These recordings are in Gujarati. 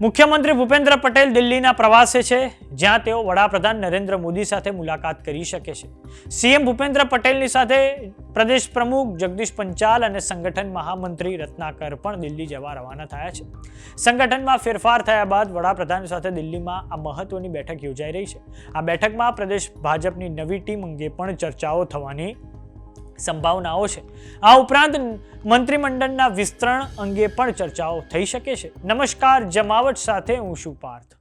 મુખ્યમંત્રી ભૂપેન્દ્ર પટેલ દિલ્હીના પ્રવાસે છે, જ્યાં તેઓ વડાપ્રધાન નરેન્દ્ર મોદી સાથે મુલાકાત કરી શકે છે. સીએમ ભૂપેન્દ્ર પટેલની સાથે પ્રદેશ પ્રમુખ જગદીશ પંચાલ અને સંગઠન મહામંત્રી રત્નાકર પણ દિલ્હી જવા રવાના થયા છે. સંગઠનમાં ફેરફાર થયા બાદ વડાપ્રધાન સાથે દિલ્હીમાં આ મહત્વની બેઠક યોજાઈ રહી છે. આ બેઠકમાં પ્રદેશ ભાજપની નવી ટીમ અંગે પણ ચર્ચાઓ થવાની સંભાવનાઓ છે. આ ઉપરાંત મંત્રીમંડળના વિસ્તરણ અંગે પણ ચર્ચાઓ થઈ શકે છે. નમસ્કાર, જમાવટ સાથે હું શું પાર્થ.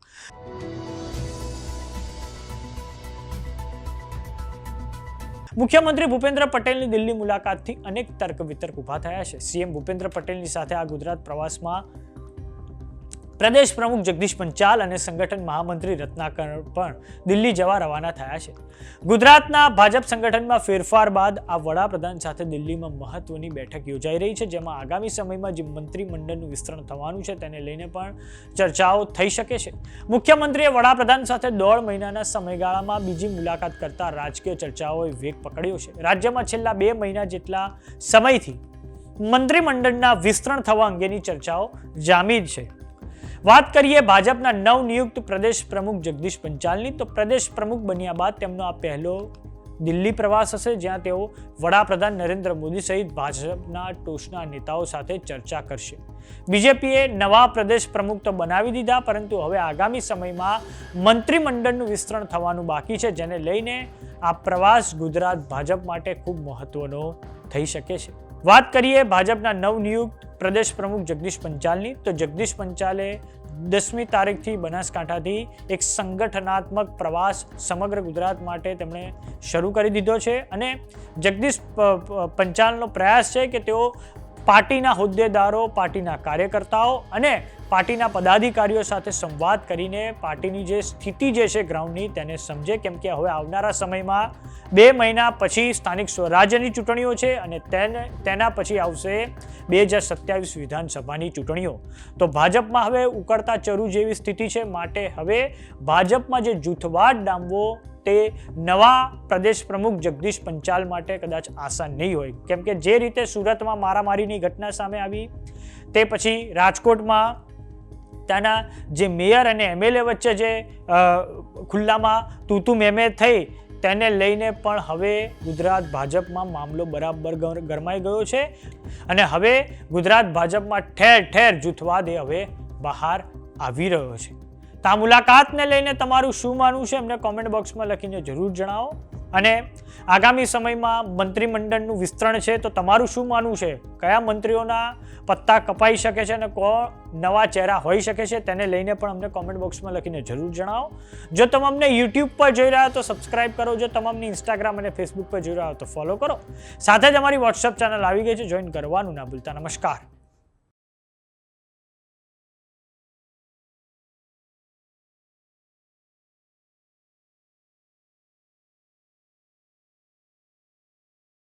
મુખ્યમંત્રી ભૂપેન્દ્ર પટેલની દિલ્હી મુલાકાતથી અનેક તર્ક વિતર્ક ઊભા થયા છે. સીએમ ભૂપેન્દ્ર પટેલની સાથે આ ગુજરાત પ્રવાસમાં પ્રદેશ પ્રમુખ જગદીશ પંચાલ અને સંગઠન મહામંત્રી રત્નાકર પણ દિલ્હી જવા રવાના થયા છે. ગુજરાતના ભાજપ સંગઠનમાં ફેરફાર બાદ આ વડાપ્રધાન સાથે દિલ્હીમાં મહત્વની બેઠક યોજાઈ રહી છે, જેમાં આગામી સમયમાં જે મંત્રીમંડળનું વિસ્તરણ થવાનું છે તેને લઈને પણ ચર્ચાઓ થઈ શકે છે. મુખ્યમંત્રીએ વડાપ્રધાન સાથે દોઢ મહિનાના સમયગાળામાં બીજી મુલાકાત કરતા રાજકીય ચર્ચાઓએ વેગ પકડ્યો છે. રાજ્યમાં છેલ્લા બે મહિના જેટલા સમયથી મંત્રીમંડળના વિસ્તરણ થવા અંગેની ચર્ચાઓ જામી છે. વાત કરીએ ભાજપના નવનિયુક્ત પ્રદેશ પ્રમુખ જગદીશ પંચાલની, તો પ્રદેશ પ્રમુખ બન્યા બાદ તેમનો આ પહેલો દિલ્હી પ્રવાસ હશે, જ્યાં તેઓ વડાપ્રધાન નરેન્દ્ર મોદી સહિત ભાજપના ટોચના નેતાઓ સાથે ચર્ચા કરશે. બીજેપીએ નવા પ્રદેશ પ્રમુખ તો બનાવી દીધા, પરંતુ હવે આગામી સમયમાં મંત્રીમંડળનું વિસ્તરણ થવાનું બાકી છે, જેને લઈને આ પ્રવાસ ગુજરાત ભાજપ માટે ખૂબ મહત્વનો થઈ શકે છે. વાત કરીએ ભાજપના નવનિયુક્ત પ્રદેશ પ્રમુખ જગદીશ પંચાલની. તો જગદીશ પંચાલે દસમી તારીખથી બનાસકાંઠાથી એક સંગઠનાત્મક પ્રવાસ સમગ્ર ગુજરાત માટે તેમણે શરૂ કરી દીધો છે. અને જગદીશ પંચાલનો પ્રયાસ છે કે તેઓ પાર્ટીના હોદ્દેદારો, પાર્ટીના કાર્યકર્તાઓ અને પાર્ટીના પદાધિકારીઓ સાથે સંવાદ કરીને પાર્ટીની જે સ્થિતિ જે છે ગ્રાઉન્ડની તેને સમજે કેમ કે હવે આવનારા સમયમાં બે મહિના પછી સ્થાનિક સ્વરાજ્યની ચૂંટણીઓ છે અને તેને, તેના પછી આવશે બે હજાર સત્યાવીસ વિધાનસભાની ચૂંટણીઓ. તો ભાજપમાં હવે ઉકળતા ચરુ જેવી સ્થિતિ છે. માટે હવે ભાજપમાં જે જૂથવાદ ડામવો તે નવા પ્રદેશ પ્રમુખ જગદીશ પંચાલ માટે કદાચ આસાન નહીં હોય. કેમ કે જે રીતે સુરતમાં મારામારીની ઘટના સામે આવી, તે પછી રાજકોટમાં ત્યાંના જે મેયર અને એમએલએ વચ્ચે જે ખુલ્લામાં તૂતું મેમે થઈ, તેને લઈને પણ હવે ગુજરાત ભાજપમાં મામલો બરાબર ગર- ગરમાઈ ગયો છે અને હવે ગુજરાત ભાજપમાં ઠેર ઠેર જૂથવાદ એ હવે બહાર આવી રહ્યો છે. તો આ મુલાકાતને લઈને તમારું શું માનવું છે એમને કોમેન્ટ બોક્સમાં લખીને જરૂર જણાવો. અને આગામી સમયમાં મંત્રીમંડળનું વિસ્તરણ છે તો તમારું શું માનવું છે? કયા મંત્રીઓના પત્તા કપાઈ શકે છે અને કો નવા ચહેરા હોઈ શકે છે તેને લઈને પણ અમને કોમેન્ટ બોક્સમાં લખીને જરૂર જણાવો. જો તમે અમને યુટ્યુબ પર જોઈ રહ્યા તો સબસ્ક્રાઇબ કરો. જો તમે અમને ઇન્સ્ટાગ્રામ અને ફેસબુક પર જોઈ રહ્યા તો ફોલો કરો. સાથે જ અમારી વોટ્સઅપ ચેનલ આવી ગઈ છે. જોઈન કરવાનું ના ભૂલતા. નમસ્કાર.